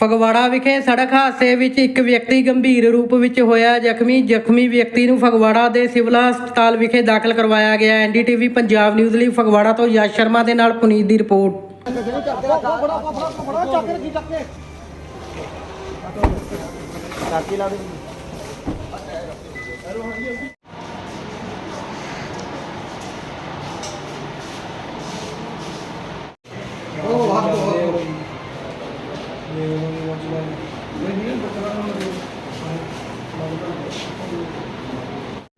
ਫਗਵਾੜਾ ਵਿਖੇ ਸੜਕ ਹਾਦਸੇ ਵਿੱਚ ਇੱਕ ਵਿਅਕਤੀ ਗੰਭੀਰ ਰੂਪ ਵਿੱਚ ਹੋਇਆ। ਜ਼ਖਮੀ ਜ਼ਖਮੀ ਵਿਅਕਤੀ ਨੂੰ ਫਗਵਾੜਾ ਦੇ ਸਿਵਲ ਹਸਪਤਾਲ ਵਿਖੇ ਦਾਖਲ ਕਰਵਾਇਆ ਗਿਆ। ਐਨਡੀਟੀਵੀ ਪੰਜਾਬ ਨਿਊਜ਼ ਲਈ ਫਗਵਾੜਾ ਤੋਂ ਯਸ਼ ਸ਼ਰਮਾ ਦੇ ਨਾਲ ਪੁਨੀਤ ਦੀ ਰਿਪੋਰਟ।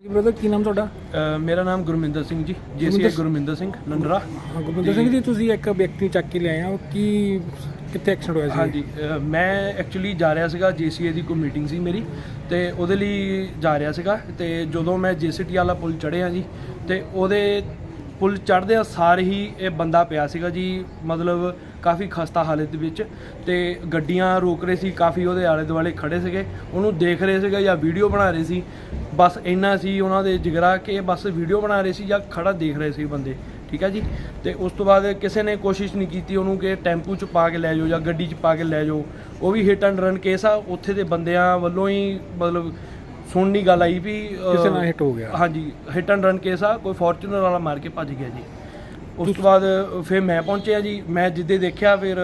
ਬ੍ਰਦਰ ਕੀ ਨਾਮ ਤੁਹਾਡਾ? ਅ, ਮੇਰਾ ਨਾਮ ਗੁਰਮਿੰਦਰ ਸਿੰਘ ਜੀ ਜੀਸੀਏ ਗੁਰਮਿੰਦਰ ਸਿੰਘ ਨੰਦਰਾ ਹਾਂ, ਸਿੰਘ ਜੀ ਤੁਸੀਂ ਇੱਕ ਵਿਅਕਤੀ ਚੱਕ ਕੇ ਲਿਆਏ ਆ ਉਹ ਕੀ ਕਿੱਥੇ ਐਕਸੀਡੈਂਟ ਹੋਇਆ ਸੀ? ਹਾਂਜੀ ਅ, ਮੈਂ ਐਕਚੁਅਲੀ ਜਾ ਰਿਹਾ ਸੀਗਾ ਜੀਸੀਏ ਦੀ ਕੋਈ ਮੀਟਿੰਗ ਸੀ ਮੇਰੀ ਤੇ ਉਹਦੇ ਲਈ ਜਾ ਰਿਹਾ ਸੀਗਾ ਤੇ ਜਦੋਂ ਮੈਂ ਜੀਸੀਟੀ ਵਾਲਾ ਪੁਲ ਚੜ੍ਹਿਆ ਜੀ ਤੇ ਉਹਦੇ ਪੁਲ ਚੜ੍ਹਦਿਆਂ ਸਾਰ ਹੀ ਇਹ ਬੰਦਾ ਪਿਆ ਸੀਗਾ ਜੀ ਮਤਲਬ ਕਾਫੀ ਖਸਤਾ ਹਾਲਤ ਦੇ ਵਿੱਚ ਤੇ ਗੱਡੀਆਂ ਰੋਕ ਰਹੇ ਸੀ ਕਾਫੀ ਉਹਦੇ ਆਲੇ ਦੁਆਲੇ ਖੜੇ ਸੀਗੇ ਉਹਨੂੰ ਦੇਖ ਰਹੇ ਸੀਗੇ ਜਾਂ ਵੀਡੀਓ ਬਣਾ ਰਹੇ ਸੀ। ਬਸ ਇੰਨਾ ਸੀ ਉਹਨਾਂ ਦੇ ਜਿਗਰਾ ਕਿ ਬਸ ਵੀਡੀਓ ਬਣਾ ਰਹੇ ਸੀ ਜਾਂ ਖੜਾ ਦੇਖ ਰਹੇ ਸੀ ਬੰਦੇ ਠੀਕ ਹੈ ਜੀ? ਤੇ ਉਸ ਤੋਂ ਬਾਅਦ ਕਿਸੇ ਨੇ ਕੋਸ਼ਿਸ਼ ਨਹੀਂ ਕੀਤੀ ਉਹਨੂੰ ਕਿ ਟੈਂਪੂ 'ਚ ਪਾ ਕੇ ਲੈ ਜਾਓ ਜਾਂ ਗੱਡੀ 'ਚ ਪਾ ਕੇ ਲੈ ਜਾਓ। ਉਹ ਵੀ ਹਿੱਟ ਐਂਡ ਰਨ ਕੇਸ ਆ ਉੱਥੇ ਦੇ ਬੰਦਿਆਂ ਵੱਲੋਂ ਹੀ ਮਤਲਬ ਸੁਣਨੀ ਗੱਲ ਆਈ ਵੀ ਕਿਸੇ ਨਾਲ ਹਿੱਟ ਹੋ ਗਿਆ। ਹਾਂਜੀ ਹਿੱਟ ਐਂਡ ਰਨ ਕੇਸ ਆ ਕੋਈ ਫੋਰਚੂਨਰ ਵਾਲਾ ਮਾਰ ਕੇ ਭੱਜ ਗਿਆ ਜੀ। ਉਸ ਤੋਂ ਬਾਅਦ ਫਿਰ ਮੈਂ ਪਹੁੰਚਿਆ ਜੀ। ਮੈਂ ਜਿੱਦੇ ਦੇਖਿਆ ਫਿਰ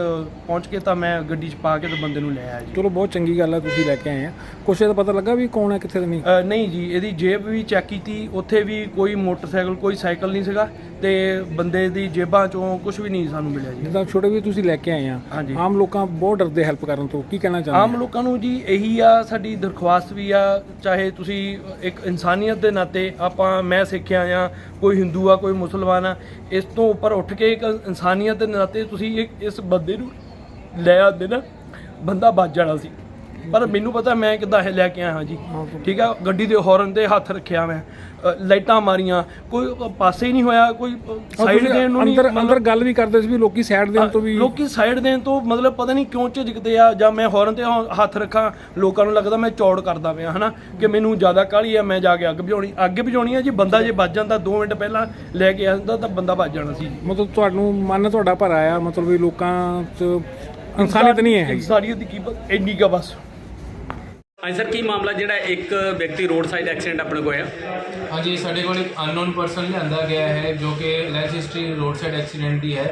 ਪਹੁੰਚ ਕੇ ਤਾਂ ਮੈਂ ਗੱਡੀ 'ਚ ਪਾ ਕੇ ਤੇ ਬੰਦੇ ਨੂੰ ਲੈ ਆਇਆ ਜੀ। ਚਲੋ ਬਹੁਤ ਚੰਗੀ ਗੱਲ ਆ ਤੁਸੀਂ ਲੈ ਕੇ ਆਏ ਆ। ਕੁਛ ਇਹਦਾ ਪਤਾ ਲੱਗਾ ਵੀ ਕੌਣ ਹੈ ਕਿੱਥੇ ਦਾ ਨਹੀਂ ਅ, ਨਹੀਂ ਜੀ ਇਹਦੀ ਜੇਬ ਵੀ ਚੈੱਕ ਕੀਤੀ। ਉੱਥੇ ਵੀ ਕੋਈ ਮੋਟਰਸਾਈਕਲ ਕੋਈ ਸਾਈਕਲ ਨਹੀਂ ਸੀਗਾ ਤੇ ਬੰਦੇ ਦੀ ਜੇਬਾਂ ਚੋਂ ਕੁਝ ਵੀ ਨਹੀਂ ਸਾਨੂੰ ਮਿਲਿਆ ਜੀ। ਜਿੱਦਾਂ ਛੋਟੇ ਵੀ ਤੁਸੀਂ ਲੈ ਕੇ ਆਏ ਆ ਹਾਂਜੀ। ਆਮ ਲੋਕਾਂ ਬਹੁਤ ਡਰਦੇ ਹੈਲਪ ਕਰਨ ਤੋਂ। ਕੀ ਕਹਿਣਾ ਚਾਹੁੰਦੇ ਆਮ ਲੋਕਾਂ ਨੂੰ ਜੀ ਇਹੀ ਆ ਸਾਡੀ ਦਰਖਾਸਤ ਵੀ ਆ ਚਾਹੇ ਤੁਸੀਂ ਇੱਕ ਇਨਸਾਨੀਅਤ ਦੇ ਨਾਤੇ ਆਪਾਂ ਮੈਂ ਸਿੱਖਿਆ ਆ ਕੋਈ ਹਿੰਦੂ ਆ ਕੋਈ ਮੁਸਲਮਾਨ ਆ ਇਸ ਤੋਂ ਉੱਪਰ ਉੱਠ ਕੇ ਇੱਕ ਇਨਸਾਨੀਅਤ ਦੇ ਨਾਤੇ ਤੁਸੀਂ ਇੱਕ ਇਸ ਬੰਦੇ ਨੂੰ ਲੈ ਆਉਂਦੇ ਨਾ, ਬੰਦਾ ਬਚ ਜਾਣਾ ਸੀ। ਪਰ ਮੈਨੂੰ ਪਤਾ ਮੈਂ ਕਿੱਦਾਂ ਇਹ ਲੈ ਕੇ ਆਇਆ ਹਾਂ ਜੀ ਠੀਕ ਆ ਗੱਡੀ ਦੇ ਹਾਰਨ ਤੇ ਹੱਥ ਰੱਖਿਆ ਮੈਂ। ਅ, ਲਾਈਟਾਂ ਮਾਰੀਆਂ ਕੋਈ ਪਾਸੇ ਹੀ ਨਹੀਂ ਹੋਇਆ ਕੋਈ ਸਾਈਡ ਦੇਣ ਨੂੰ ਨਹੀਂ ਅੰਦਰ ਅੰਦਰ ਗੱਲ ਵੀ ਕਰਦੇ ਸੀ ਵੀ ਲੋਕੀ ਸਾਈਡ ਦੇਣ ਤੋਂ ਵੀ ਲੋਕੀ ਸਾਈਡ ਦੇਣ ਤੋਂ ਮਤਲਬ ਪਤਾ ਨਹੀਂ ਕਿਉਂ ਝਿਜਕਦੇ ਆ ਜਾਂ ਮੈਂ ਹੌਰਨ ਤੇ ਹ- ਹੱਥ ਰੱਖਾਂ ਲੋਕਾਂ ਨੂੰ ਲੱਗਦਾ ਮੈਂ ਚੌੜ ਕਰਦਾ ਪਿਆ ਹਨਾ? ਕਿ ਮੈਨੂੰ ਜ਼ਿਆਦਾ ਕਾਹਲੀ ਆ ਮੈਂ ਜਾ ਕੇ ਅੱਗ ਬੁਝਾਉਣੀ ਅੱਗ ਬੁਝਾਉਣੀ ਆ ਜੀ ਬੰਦਾ ਜੇ ਵੱਜ ਜਾਂਦਾ 2 ਮਿੰਟ ਪਹਿਲਾਂ ਲੈ ਕੇ ਆਉਂਦਾ ਤਾਂ ਬੰਦਾ ਵੱਜ ਜਾਣਾ ਸੀ ਮਤਲਬ ਤੁਹਾਨੂੰ ਮਨ ਤੁਹਾਡਾ ਭਰਾ ਆ ਮਤਲਬ ਵੀ ਲੋਕਾਂ 'ਚ ਇਨਸਾਨੀਅਤ ਨਹੀਂ ਹੈ ਇਨਸਾਨੀਅਤ ਦੀ ਕੀ ਬ- ਇੰਨੀ ਕਾ ਬਸ। ਹਾਂਜੀ ਸਰ ਕੀ ਮਾਮਲਾ ਜਿਹੜਾ ਇੱਕ ਵਿਅਕਤੀ ਰੋਡ ਸਾਈਡ ਐਕਸੀਡੈਂਟ ਆਪਣੇ ਕੋਲ ਹੋਇਆ? ਹਾਂਜੀ ਸਾਡੇ ਕੋਲ ਇੱਕ ਅਨਨੋਨ ਪਰਸਨ ਲਿਆਂਦਾ ਗਿਆ ਹੈ ਜੋ ਕਿ life history road side accident ਦੀ ਹੈ।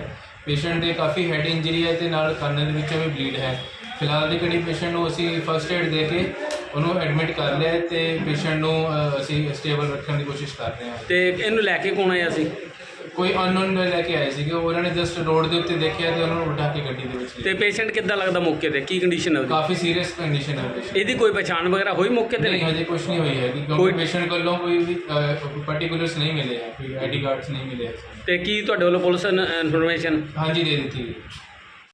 ਪੇਸ਼ੈਂਟ ਦੇ ਕਾਫੀ ਹੈਡ ਇੰਜਰੀ ਹੈ ਤੇ ਨਾਲ ਕੰਨ ਦੇ ਵਿੱਚੋਂ ਵੀ ਬਲੀਡ ਹੈ। ਫਿਲਹਾਲ ਦੀ ਘੜੀ ਪੇਸ਼ੈਂਟ ਨੂੰ ਅਸੀਂ ਫਰਸਟ ਏਡ ਦੇ ਕੇ ਉਹਨੂੰ ਐਡਮਿਟ ਕਰ ਲਿਆ ਹੈ ਤੇ ਪੇਸ਼ੈਂਟ ਨੂੰ ਅ, ਅਸੀਂ ਸਟੇਬਲ ਰੱਖਣ ਦੀ ਕੋਸ਼ਿਸ਼ ਕਰ ਰਹੇ ਹਾਂ। ਤੇ ਇਹਨੂੰ ਲੈ ਕੇ ਕੌਣ ਆਇਆ ਸੀ? ਕੋਈ ਅਨਨੋਨ ਲੈ ਕੇ ਆਏ ਸੀਗੇ ਉਹਨਾਂ ਨੇ ਜਸਟ ਰੋਡ ਦੇ ਉੱਤੇ ਦੇਖਿਆ ਤੇ ਉਹਨਾਂ ਨੂੰ ਉਠਾ ਕੇ ਗੱਡੀ ਦੇ ਵਿੱਚ ਤੇ ਲਿਆ ਪੇਸ਼ੈਂਟ ਕਿੱਦਾਂ ਲੱਗਦਾ ਮੌਕੇ ਤੇ? ਕੀ ਕੰਡੀਸ਼ਨ ਹੈ ਉਹਦੀ? ਕਾਫੀ ਸੀਰੀਅਸ ਕੰਡੀਸ਼ਨ ਹੈ ਇਹਦੀ ਕੋਈ ਪਛਾਣ ਵਗੈਰਾ ਹੋਈ ਮੌਕੇ ਤੇ? ਨਹੀਂ ਨਹੀਂ ਹਜੇ ਕੁਝ ਨਹੀਂ ਹੋਈ ਹੈ ਕਿਉਂਕਿ ਕੋਈ- ਪੇਸ਼ੈਂਟ ਕੋਲੋਂ ਕੋਈ ਵੀ ਪਾਰਟਿਕੂਲਰਸ ਨਹੀਂ ਮਿਲੇ ਹੈ ਕੋਈ ਆਈਡੀ ਕਾਰਡਸ ਨਹੀਂ ਮਿਲੇ ਹੈ ਤੇ ਕੀ ਤੁਹਾਡੇ ਵੱਲੋਂ ਪੁਲਿਸ ਇਨਫੋਰਮੇਸ਼ਨ ਹਾਂਜੀ ਦੇ ਦਿੱਤੀ ਗਈ।